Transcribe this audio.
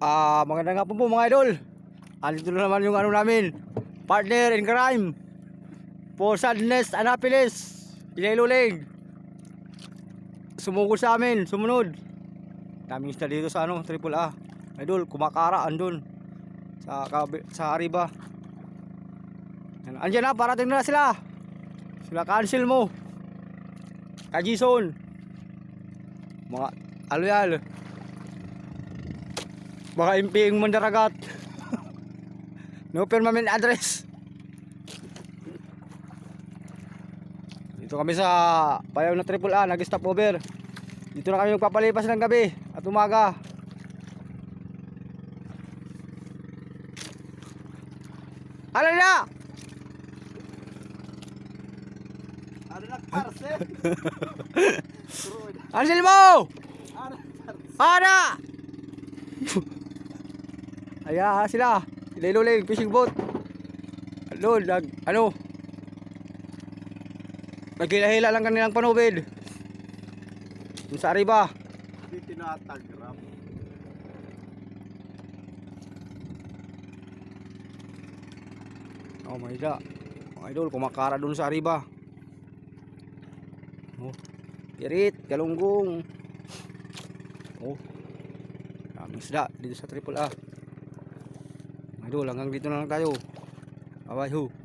Ah, magandang hapon po mga idol. Andito na naman yung ano namin. Partner in crime. For Sadness Anapilis. Ilailulig. Sumugod sa amin, sumunod. Daming isda dito sa ano, Triple A. Idol, kumakara andun. Sa kabi, sa Ariba. Yan, Andyan na, parating na sila. Sila cancel mo. Kajison. Mga aloyal. Baka imping mandaragat. no permanent address. Dito kami sa payaw na triple A, nag-stop over. Dito na kami magpapalipas ng gabi at umaga. Alay na! Na parcel? Ansil mo! Ano Ana! Ayan sila. Sila iluling, fishing boat. Doon, nag, ano? Naghila-hila lang kanilang panubid. Yung sa arriba. Hindi tinatagram. Oh my god. Mga idol, kumakara doon sa arriba. Oh. Pirit, galunggong. Oh. Daming isda dito sa triple A. Idol, hanggang dito na lang tayo. Bye-bye ho.